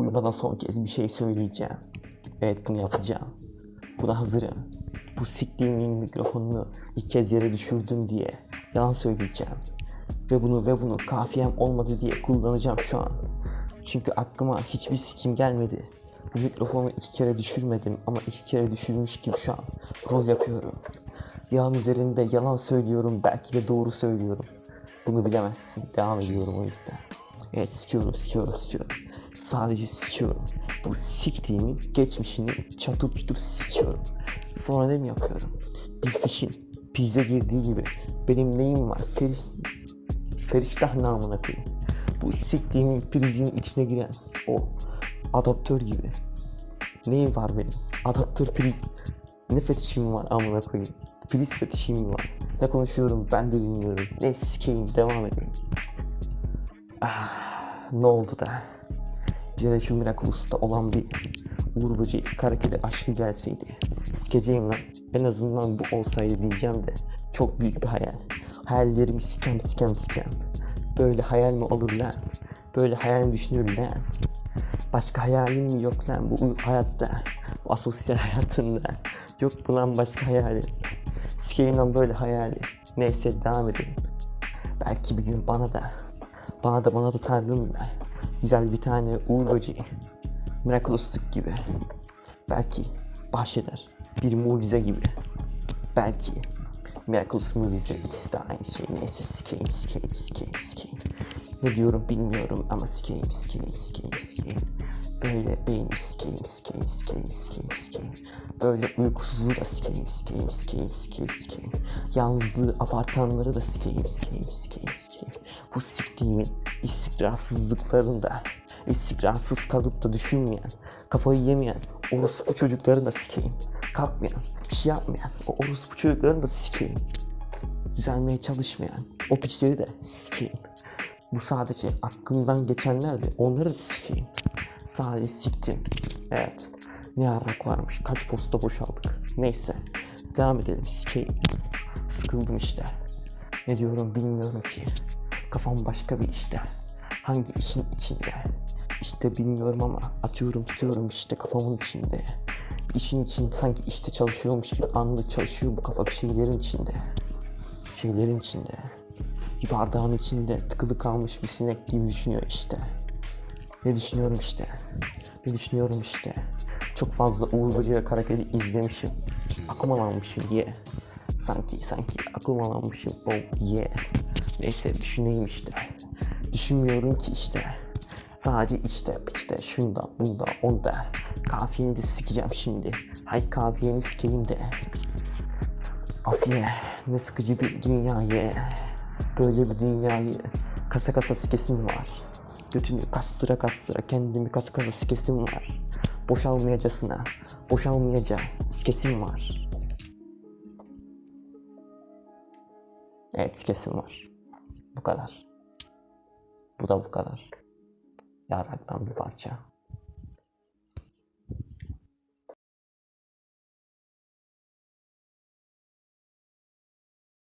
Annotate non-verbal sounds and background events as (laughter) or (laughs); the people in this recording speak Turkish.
Uyumadan son kez bir şey söyleyeceğim. Evet bunu yapacağım. Buna hazırım. Bu siktiğimin mikrofonunu ilk kez yere düşürdüm diye yalan söyleyeceğim. Ve bunu ve bunu kafiyem olmadı diye kullanacağım şu an. Çünkü aklıma hiçbir sikim gelmedi. Bu mikrofonu iki kere düşürmedim ama iki kere düşürmüş gibi şu an rol yapıyorum. Yağın üzerinde yalan söylüyorum belki de doğru söylüyorum. Bunu bilemezsin. Devam ediyorum o yüzden. Evet sikiyorum sikiyorum sikiyorum. Sadece sikiyorum. Bu siktiğimin geçmişini çatıp çutup sikiyorum. Sonra ne mi yapıyorum? Bir fişin pizza girdiği gibi benim neyim var? Feriş, feriştah namına koyayım. Bu siktiğimin prizinin içine giren o adaptör gibi. Neyim var benim? Adaptör priz. Ne fetişim var amına koyayım. Priz fetişim var. Ne konuşuyorum ben de bilmiyorum. Ne sikeyim devam edeyim. Ah, ne oldu da? Şu Miraculous'ta olan bir Uğur Böceği karaktere aşkı gelseydi. Sikeceğim lan. En azından bu olsaydı diyeceğim de. Çok büyük bir hayal. Hayallerimi sikem sikem sikem. Böyle hayal mi olur lan? Böyle hayal mi düşünür lan? Başka hayalin mi yok lan bu hayatta? Bu asosyal (laughs) hayatında. Yok mu lan başka hayali? Sikeyim lan böyle hayali. Neyse devam edelim. Belki bir gün bana da bana da bana da tanrım da güzel bir tane uğur böceği Miraculous'luk gibi belki bahşeder bir mucize gibi belki Miraculous mucize ikisi de aynı şey neyse sikeyim sikeyim sikeyim sikeyim ne diyorum bilmiyorum ama sikeyim sikeyim sikeyim sikeyim böyle beyni sikeyim sikeyim sikeyim sikeyim sikeyim böyle uykusuzluğu da sikeyim sikeyim sikeyim sikeyim sikeyim yalnızlığı abartanları da sikeyim sikeyim sikeyim sikeyim bu siktiğimin istikrarsızlıklarında istikrarsız kalıp da düşünmeyen kafayı yemeyen orospu çocuklarını da sikeyim. Kalkmayan bir şey yapmayan o orospu çocuklarını da sikeyim. Düzelmeye çalışmayan o piçleri de sikeyim. Bu sadece aklımdan geçenler de onları da sikeyim. Sadece siktim. Evet. Ne yarak varmış? Kaç posta boşaldık? Neyse. Devam edelim. Sikeyim. Sıkıldım işte. Ne diyorum bilmiyorum ki kafam başka bir işte. Hangi işin içinde? İşte bilmiyorum ama atıyorum tutuyorum işte kafamın içinde. Bir işin için sanki işte çalışıyormuş gibi anlık çalışıyor bu kafa bir şeylerin içinde. Şeylerin içinde. Bir bardağın içinde tıkılı kalmış bir sinek gibi düşünüyor işte. Ne düşünüyorum işte? Ne düşünüyorum işte? Çok fazla Uğur Böceği karakteri izlemişim. Aklıma almışım diye sanki sanki aklıma almışım oh yeah neyse düşüneyim işte. Düşünmüyorum ki işte. Sadece işte işte şunda bunda onda. Kafiyeni de sikeceğim şimdi. Hay kafiyeni sikeyim de. Afiye ne sıkıcı bir dünyayı. Böyle bir dünyayı kasa kasa sikesim var. Götünü kastıra kastıra kendimi kasa kasa sikesim var. Boşalmayacasına boşalmayaca sikesim var. Evet sikesim var bu kadar. Bu da bu kadar. Yaraktan bir parça